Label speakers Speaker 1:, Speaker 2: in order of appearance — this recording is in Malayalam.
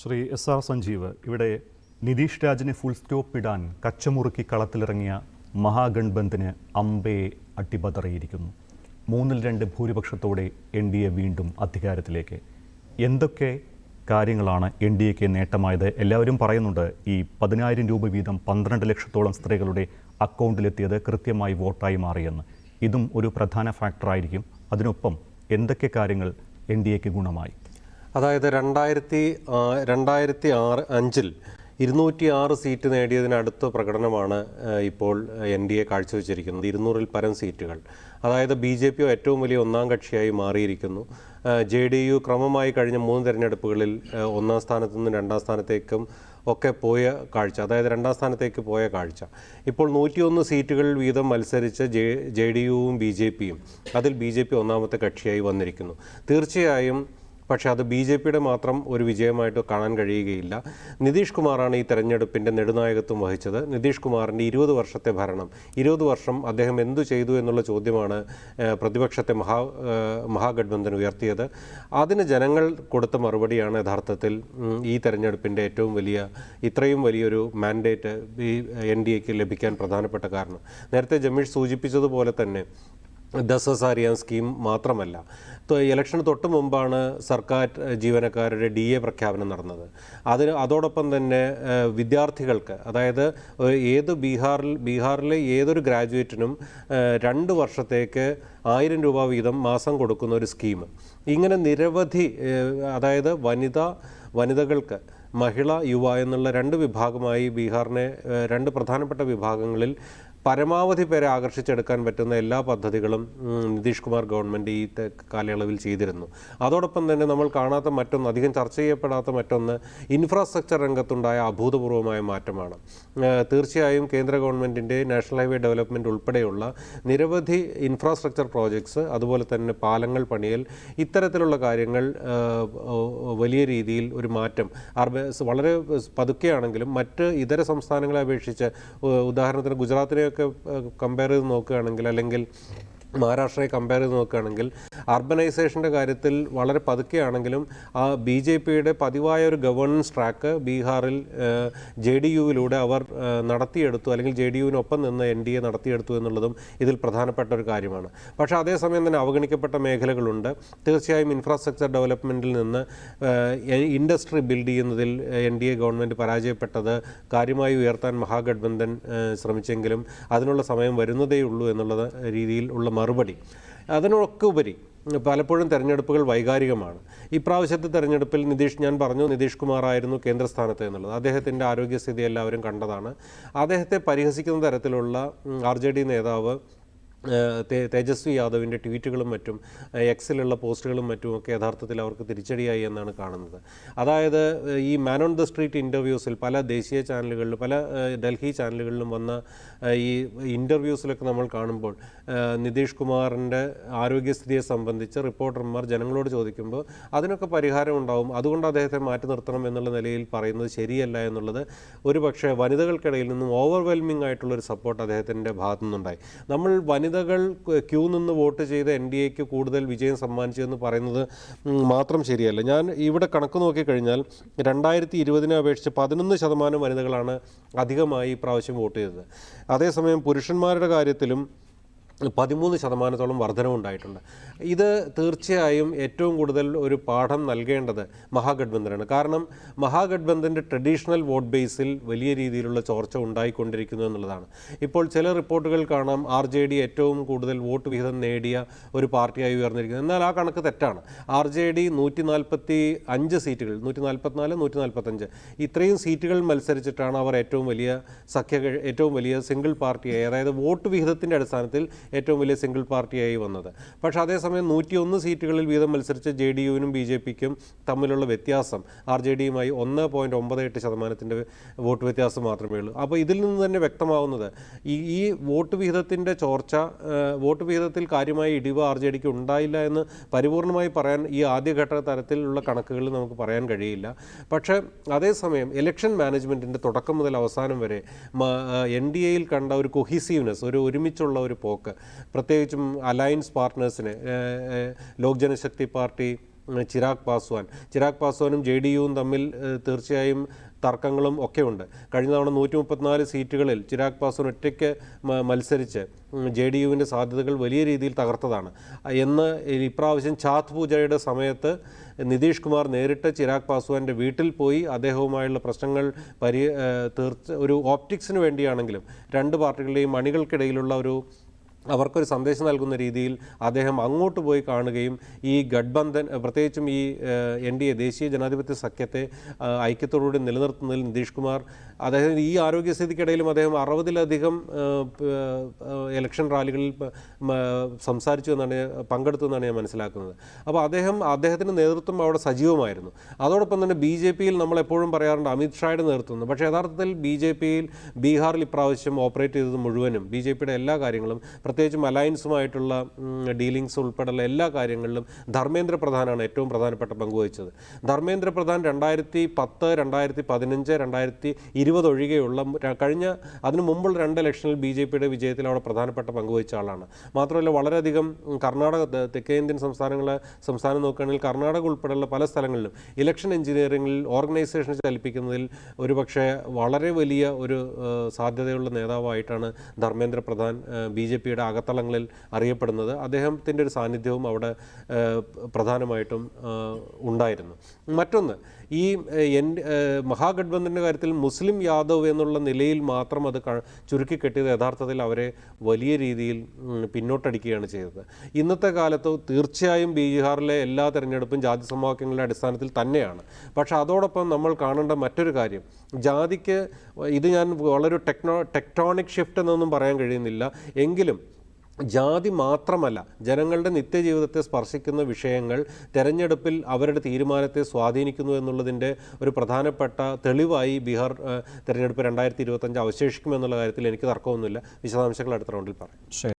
Speaker 1: ശ്രീ എസ് ആർ സഞ്ജീവ് ഇവിടെ നിതീഷ് രാജിനെ ഫുൾ സ്റ്റോപ്പ് ഇടാൻ കച്ചമുറുക്കി കളത്തിലിറങ്ങിയ മഹാഗൺബന്ധിന് അമ്പയെ അട്ടിപതറിയിരിക്കുന്നു. മൂന്നിൽ രണ്ട് ഭൂരിപക്ഷത്തോടെ എൻ ഡി എ വീണ്ടും അധികാരത്തിലേക്ക്. എന്തൊക്കെ കാര്യങ്ങളാണ് എൻ ഡി എക്ക് നേട്ടമായത്? എല്ലാവരും പറയുന്നുണ്ട് ഈ പതിനായിരം രൂപ വീതം പന്ത്രണ്ട് ലക്ഷത്തോളം സ്ത്രീകളുടെ അക്കൗണ്ടിലെത്തിയത് കൃത്യമായി വോട്ടായി മാറിയെന്ന്. ഇതും ഒരു പ്രധാന ഫാക്ടറായിരിക്കും അതിനൊപ്പം എന്തൊക്കെ കാര്യങ്ങൾ എൻ ഡി എക്ക് ഗുണമായി?
Speaker 2: അതായത് രണ്ടായിരത്തി രണ്ടായിരത്തി ആറ് അഞ്ചിൽ ഇരുന്നൂറ്റി ആറ് സീറ്റ് നേടിയതിനടുത്ത പ്രകടനമാണ് ഇപ്പോൾ എൻ ഡി എ കാഴ്ചവെച്ചിരിക്കുന്നത്. ഇരുന്നൂറിൽ പരം സീറ്റുകൾ. അതായത് ബി ജെ പി ഏറ്റവും വലിയ ഒന്നാം കക്ഷിയായി മാറിയിരിക്കുന്നു. ജെ ഡി യു ക്രമമായി കഴിഞ്ഞ മൂന്ന് തിരഞ്ഞെടുപ്പുകളിൽ ഒന്നാം സ്ഥാനത്തു നിന്നും രണ്ടാം സ്ഥാനത്തേക്കും ഒക്കെ പോയ കാഴ്ച. അതായത് രണ്ടാം സ്ഥാനത്തേക്ക് പോയ കാഴ്ച. ഇപ്പോൾ നൂറ്റിയൊന്ന് സീറ്റുകൾ വീതം മത്സരിച്ച ജെ ജെ ഡി യുവും ബി ജെ പിയും അതിൽ ബി ജെ പി ഒന്നാമത്തെ കക്ഷിയായി വന്നിരിക്കുന്നു. തീർച്ചയായും പക്ഷേ അത് ബി ജെ പിയുടെ മാത്രം ഒരു വിജയമായിട്ട് കാണാൻ കഴിയുകയില്ല. നിതീഷ് കുമാറാണ് ഈ തെരഞ്ഞെടുപ്പിന്റെ നെടുനായകത്വം വഹിച്ചത്. നിതീഷ് കുമാറിന്റെ ഇരുപത് വർഷത്തെ ഭരണം. ഇരുപത് വർഷം അദ്ദേഹം എന്തു ചെയ്തു എന്നുള്ള ചോദ്യമാണ് പ്രതിപക്ഷത്തെ മഹാ മഹാഗഡ്ബന്ധൻ ഉയർത്തിയത്. അതിന് ജനങ്ങൾ കൊടുത്ത മറുപടിയാണ് യഥാർത്ഥത്തിൽ ഈ തെരഞ്ഞെടുപ്പിന്റെ ഏറ്റവും വലിയ ഇത്രയും വലിയൊരു മാൻഡേറ്റ് ഈ എൻ ഡി എക്ക് ലഭിക്കാൻ പ്രധാനപ്പെട്ട കാരണം. നേരത്തെ ജമീഷ് സൂചിപ്പിച്ചതുപോലെ തന്നെ ദസ് ഹസാരിയാൻ സ്കീം മാത്രമല്ല ഇലക്ഷന് തൊട്ട് മുമ്പാണ് സർക്കാർ ജീവനക്കാരുടെ ഡി എ പ്രഖ്യാപനം നടന്നത്. അതിന് അതോടൊപ്പം തന്നെ വിദ്യാർത്ഥികൾക്ക് അതായത് ഏത് ബീഹാറിൽ ബീഹാറിലെ ഏതൊരു ഗ്രാജുവേറ്റിനും രണ്ട് വർഷത്തേക്ക് ആയിരം രൂപ വീതം മാസം കൊടുക്കുന്ന ഒരു സ്കീം. ഇങ്ങനെ നിരവധി അതായത് വനിത വനിതകൾക്ക് മഹിള യുവ എന്നുള്ള രണ്ട് വിഭാഗമായി ബീഹാറിനെ രണ്ട് പ്രധാനപ്പെട്ട വിഭാഗങ്ങളിൽ പരമാവധി പേരെ ആകർഷിച്ചെടുക്കാൻ പറ്റുന്ന എല്ലാ പദ്ധതികളും നിതീഷ് കുമാർ ഗവൺമെന്റ് ഈ കാലയളവിൽ ചെയ്തിരുന്നു. അതോടൊപ്പം തന്നെ നമ്മൾ കാണാത്ത മറ്റൊന്ന് അധികം ചർച്ച ചെയ്യപ്പെടാത്ത മറ്റൊന്ന് ഇൻഫ്രാസ്ട്രക്ചർ രംഗത്തുണ്ടായ അഭൂതപൂർവമായ മാറ്റമാണ്. തീർച്ചയായും കേന്ദ്ര ഗവൺമെന്റിന്റെ നാഷണൽ ഹൈവേ ഡെവലപ്മെന്റ് ഉൾപ്പെടെയുള്ള നിരവധി ഇൻഫ്രാസ്ട്രക്ചർ പ്രോജക്ട്സ് അതുപോലെ തന്നെ പാലങ്ങൾ പണിയൽ ഇത്തരത്തിലുള്ള കാര്യങ്ങൾ വലിയ രീതിയിൽ ഒരു മാറ്റം. അർബ വളരെ പതുക്കെയാണെങ്കിലും മറ്റ് ഇതര സംസ്ഥാനങ്ങളെ അപേക്ഷിച്ച് ഉദാഹരണത്തിന് ഗുജറാത്തിനെയൊക്കെ കമ്പയർ ചെയ്ത് നോക്കുകയാണെങ്കിൽ അല്ലെങ്കിൽ മഹാരാഷ്ട്രയെ കമ്പയർ ചെയ്ത് നോക്കുകയാണെങ്കിൽ അർബനൈസേഷന്റെ കാര്യത്തിൽ വളരെ പതുക്കെയാണെങ്കിലും ആ ബി ജെ പിയുടെ പതിവായ ഒരു ഗവേണൻസ് ട്രാക്ക് ബീഹാറിൽ ജെ ഡി യുവിലൂടെ അവർ നടത്തിയെടുത്തു അല്ലെങ്കിൽ ജെ ഡി യുവിനൊപ്പം നിന്ന് എൻ ഡി എ നടത്തിയെടുത്തു എന്നുള്ളതും ഇതിൽ പ്രധാനപ്പെട്ട ഒരു കാര്യമാണ്. പക്ഷേ അതേസമയം തന്നെ അവഗണിക്കപ്പെട്ട മേഖലകളുണ്ട്. തീർച്ചയായും ഇൻഫ്രാസ്ട്രക്ചർ ഡെവലപ്മെന്റിൽ നിന്ന് ഇൻഡസ്ട്രി ബിൽഡ് ചെയ്യുന്നതിൽ എൻ ഡി എ ഗവൺമെന്റ് പരാജയപ്പെട്ടത് കാര്യമായി ഉയർത്താൻ മഹാഗഡ്ബന്ധൻ ആ, ശ്രമിച്ചെങ്കിലും അതിനുള്ള സമയം വരുന്നതേയുള്ളൂ എന്നുള്ള രീതിയിൽ ഉള്ള മറുപടി. അതിനൊക്കെ ഉപരി പലപ്പോഴും തെരഞ്ഞെടുപ്പുകൾ വൈകാരികമാണ്. ഇപ്രാവശ്യത്തെ തെരഞ്ഞെടുപ്പിൽ നിതീഷ് ഞാൻ പറഞ്ഞു നിതീഷ് കുമാറായിരുന്നു കേന്ദ്രസ്ഥാനത്ത് എന്നുള്ളത്. അദ്ദേഹത്തിന്റെ ആരോഗ്യസ്ഥിതി എല്ലാവരും കണ്ടതാണ്. അദ്ദേഹത്തെ പരിഹസിക്കുന്ന തരത്തിലുള്ള ആർ നേതാവ് തേജസ്വി യാദവിന്റെ ട്വീറ്റുകളും മറ്റും എക്സിലുള്ള പോസ്റ്റുകളും മറ്റും ഒക്കെ യഥാർത്ഥത്തിൽ അവർക്ക് തിരിച്ചടിയായി എന്നാണ് കാണുന്നത്. അതായത് ഈ മാൻ ഓൺ ദ സ്ട്രീറ്റ് ഇന്റർവ്യൂസിൽ പല ദേശീയ ചാനലുകളിലും പല ഡൽഹി ചാനലുകളിലും വന്ന ഈ ഇന്റർവ്യൂസിലൊക്കെ നമ്മൾ കാണുമ്പോൾ നിതീഷ് കുമാറിന്റെ ആരോഗ്യസ്ഥിതിയെ സംബന്ധിച്ച് റിപ്പോർട്ടർമാർ ജനങ്ങളോട് ചോദിക്കുമ്പോൾ അതിനൊക്കെ പരിഹാരം ഉണ്ടാവും. അതുകൊണ്ട് അദ്ദേഹത്തെ മാറ്റി നിർത്തണം എന്നുള്ള നിലയിൽ പറയുന്നത് ശരിയല്ല എന്നുള്ളത് ഒരു പക്ഷേ വനിതകൾക്കിടയിൽ നിന്നും ഓവർവെൽമിംഗ് ആയിട്ടുള്ളൊരു സപ്പോർട്ട് അദ്ദേഹത്തിന്റെ ഭാഗത്തു നിന്നുണ്ടായി നമ്മൾ വനിതകൾ ക്യൂ നിന്ന് വോട്ട് ചെയ്ത് എൻ ഡി എക്ക് കൂടുതൽ വിജയം സമ്മാനിച്ചു എന്ന് പറയുന്നത് മാത്രം ശരിയല്ല. ഞാൻ ഇവിടെ കണക്ക് നോക്കിക്കഴിഞ്ഞാൽ രണ്ടായിരത്തി ഇരുപതിനെ അപേക്ഷിച്ച് പതിനൊന്ന് ശതമാനം വനിതകളാണ് അധികമായി ഇപ്രാവശ്യം വോട്ട് ചെയ്തത്. അതേസമയം പുരുഷന്മാരുടെ കാര്യത്തിലും പതിമൂന്ന് ശതമാനത്തോളം വർധനവുണ്ടായിട്ടുണ്ട്. ഇത് തീർച്ചയായും ഏറ്റവും കൂടുതൽ ഒരു പാഠം നൽകേണ്ടത് മഹാഗഡ്ബന്ധനാണ്. കാരണം മഹാഗഡ്ബന്ധന്റെ ട്രഡീഷണൽ വോട്ട് ബേസിൽ വലിയ രീതിയിലുള്ള ചോർച്ച ഉണ്ടായിക്കൊണ്ടിരിക്കുന്നു എന്നുള്ളതാണ്. ഇപ്പോൾ ചില റിപ്പോർട്ടുകൾ കാണാം. ആർ ജെ ഡി ഏറ്റവും കൂടുതൽ വോട്ട് വിഹിതം നേടിയ ഒരു പാർട്ടിയായി ഉയർന്നിരിക്കുന്നത് എന്നാൽ ആ കണക്ക് തെറ്റാണ്. ആർ ജെ ഡി നൂറ്റി നാൽപ്പത്തി അഞ്ച് സീറ്റുകൾ നൂറ്റി നാൽപ്പത്തിനാല് നൂറ്റി നാൽപ്പത്തഞ്ച് ഇത്രയും സീറ്റുകൾ മത്സരിച്ചിട്ടാണ് അവർ ഏറ്റവും വലിയ സഖ്യ ഏറ്റവും വലിയ സിംഗിൾ പാർട്ടിയായി അതായത് വോട്ട് വിഹിതത്തിന്റെ അടിസ്ഥാനത്തിൽ ഏറ്റവും വലിയ സിംഗിൾ പാർട്ടിയായി വന്നത്. പക്ഷേ അതേസമയം നൂറ്റിയൊന്ന് സീറ്റുകളിൽ വീതം മത്സരിച്ച ജെ ഡി യുവിനും ബി ജെ പിക്കും തമ്മിലുള്ള വ്യത്യാസം ആർ ജെ ഡിയുമായി ഒന്ന് പോയിന്റ് ഒമ്പത് എട്ട് ശതമാനത്തിന്റെ വോട്ട് വ്യത്യാസം മാത്രമേ ഉള്ളൂ. അപ്പോൾ ഇതിൽ നിന്ന് തന്നെ വ്യക്തമാവുന്നത് ഈ ഈ വോട്ട് വിഹിതത്തിന്റെ ചോർച്ച വോട്ട് വിഹിതത്തിൽ കാര്യമായ ഇടിവ് ആർ ജെ ഡിക്ക് ഉണ്ടായില്ല എന്ന് പരിപൂർണമായി പറയാൻ ഈ ആദ്യഘട്ട തരത്തിലുള്ള കണക്കുകളിൽ നമുക്ക് പറയാൻ കഴിയില്ല. പക്ഷേ അതേസമയം ഇലക്ഷൻ മാനേജ്മെന്റിന്റെ തുടക്കം മുതൽ അവസാനം വരെ എൻ ഡി എയിൽ കണ്ട ഒരു കൊഹീസീവ്നെസ് ഒരു ഒരുമിച്ചുള്ള ഒരു പോക്ക് പ്രത്യേകിച്ചും അലയൻസ് പാർട്ട്നേഴ്സിനെ ലോക് ജനശക്തി പാർട്ടി ചിരാഗ് പാസ്വാൻ. ചിരാഗ് പാസ്വാനും ജെ ഡി യുവും തമ്മിൽ തീർച്ചയായും തർക്കങ്ങളും ഒക്കെ ഉണ്ട് കഴിഞ്ഞ തവണ നൂറ്റി മുപ്പത്തിനാല് സീറ്റുകളിൽ ചിരാഗ് പാസ്വാൻ ഒറ്റയ്ക്ക് മത്സരിച്ച് ജെ ഡി യുവിന്റെ സാധ്യതകൾ വലിയ രീതിയിൽ തകർത്തതാണ്. എന്ന് ഇപ്രാവശ്യം ഛാത്ത് പൂജയുടെ സമയത്ത് നിതീഷ് കുമാർ നേരിട്ട് ചിരാഗ് പാസ്വാന്റെ വീട്ടിൽ പോയി അദ്ദേഹവുമായുള്ള പ്രശ്നങ്ങൾ പരി തീർച്ച ഒരു ഓപ്റ്റിക്സിന് വേണ്ടിയാണെങ്കിലും രണ്ട് പാർട്ടികളുടെയും അണികൾക്കിടയിലുള്ള ഒരു അവർക്കൊരു സന്ദേശം നൽകുന്ന രീതിയിൽ അദ്ദേഹം അങ്ങോട്ട് പോയി കാണുകയും ഈ ഗഡ്ബന്ധൻ പ്രത്യേകിച്ചും ഈ എൻ ഡി എ ദേശീയ ജനാധിപത്യ സഖ്യത്തെ ഐക്യത്തോടുകൂടി നിലനിർത്തുന്നതിൽ നിതീഷ് കുമാർ അദ്ദേഹം ഈ ആരോഗ്യസ്ഥിതിക്കിടയിലും അദ്ദേഹം അറുപതിലധികം ഇലക്ഷൻ റാലികളിൽ സംസാരിച്ചു എന്നാണ് പങ്കെടുത്തു എന്നാണ് ഞാൻ മനസ്സിലാക്കുന്നത്. അപ്പോൾ അദ്ദേഹം അദ്ദേഹത്തിന്റെ നേതൃത്വം അവിടെ സജീവമായിരുന്നു. അതോടൊപ്പം തന്നെ ബി ജെ പിയിൽ നമ്മളെപ്പോഴും പറയാറുണ്ട് അമിത് ഷായുടെ നേതൃത്വം. പക്ഷേ യഥാർത്ഥത്തിൽ ബി ജെ പിയിൽ ബീഹാറിൽ ഇപ്രാവശ്യം ഓപ്പറേറ്റ് ചെയ്തത് മുഴുവനും ബി ജെ പിയുടെ എല്ലാ കാര്യങ്ങളും പ്രത്യേകിച്ചും അലയൻസുമായിട്ടുള്ള ഡീലിങ്സ് ഉൾപ്പെടെയുള്ള എല്ലാ കാര്യങ്ങളിലും ധർമ്മേന്ദ്ര പ്രധാനാണ് ഏറ്റവും പ്രധാനപ്പെട്ട പങ്ക് വഹിച്ചത് ധർമ്മേന്ദ്ര പ്രധാൻ രണ്ടായിരത്തി പത്ത് രണ്ടായിരത്തി പതിനഞ്ച് രണ്ടായിരത്തി ഇരുപത് ഒഴികെയുള്ള കഴിഞ്ഞ അതിനു മുമ്പുള്ള രണ്ട് ഇലക്ഷനിൽ ബി ജെ പിയുടെ വിജയത്തിൽ അവിടെ പ്രധാനപ്പെട്ട പങ്ക് വഹിച്ച ആളാണ്. മാത്രമല്ല വളരെയധികം കർണാടക തെക്കേന്ത്യൻ സംസ്ഥാനങ്ങളെ സംസ്ഥാനം നോക്കുകയാണെങ്കിൽ കർണാടക ഉൾപ്പെടെയുള്ള പല സ്ഥലങ്ങളിലും ഇലക്ഷൻ എഞ്ചിനീയറിംഗിൽ ഓർഗനൈസേഷൻ ചലിപ്പിക്കുന്നതിൽ ഒരുപക്ഷെ വളരെ വലിയ ഒരു സാധ്യതയുള്ള നേതാവായിട്ടാണ് ധർമ്മേന്ദ്ര പ്രധാൻ ബി ജെ പിയുടെ അകത്തളങ്ങളിൽ അറിയപ്പെടുന്നത് അദ്ദേഹത്തിന്റെ ഒരു സാന്നിധ്യവും അവിടെ പ്രധാനമായിട്ടും ഉണ്ടായിരുന്നു. മറ്റൊന്ന് ഈ എൻ മഹാഗഡ്ബന്ധന്റെ കാര്യത്തിൽ മുസ്ലിം യാദവ് എന്നുള്ള നിലയിൽ മാത്രം അത് ചുരുക്കി കെട്ടിയത് യഥാർത്ഥത്തിൽ അവരെ വലിയ രീതിയിൽ പിന്നോട്ടടിക്കുകയാണ് ചെയ്തത്. ഇന്നത്തെ കാലത്ത് തീർച്ചയായും ബീഹാറിലെ എല്ലാ തെരഞ്ഞെടുപ്പും ജാതി സമവാക്യങ്ങളുടെ അടിസ്ഥാനത്തിൽ തന്നെയാണ്. പക്ഷേ അതോടൊപ്പം നമ്മൾ കാണേണ്ട മറ്റൊരു കാര്യം ജാതിക്ക് ഇത് ഞാൻ വളരെ ടെക്നോ ടെക്ടോണിക് ഷിഫ്റ്റ് എന്നൊന്നും പറയാൻ കഴിയുന്നില്ല. എങ്കിലും ജാതി മാത്രമല്ല ജനങ്ങളുടെ നിത്യജീവിതത്തെ സ്പർശിക്കുന്ന വിഷയങ്ങൾ തെരഞ്ഞെടുപ്പിൽ അവരുടെ തീരുമാനത്തെ സ്വാധീനിക്കുന്നു എന്നുള്ളതിന്റെ ഒരു പ്രധാനപ്പെട്ട തെളിവായി ബീഹാർ തെരഞ്ഞെടുപ്പ് രണ്ടായിരത്തി ഇരുപത്തഞ്ച് അവശേഷിക്കുമെന്നുള്ള കാര്യത്തിൽ എനിക്ക് തർക്കമൊന്നുമില്ല. വിശദാംശങ്ങൾ അടുത്ത റൗണ്ടിൽ പറയാം.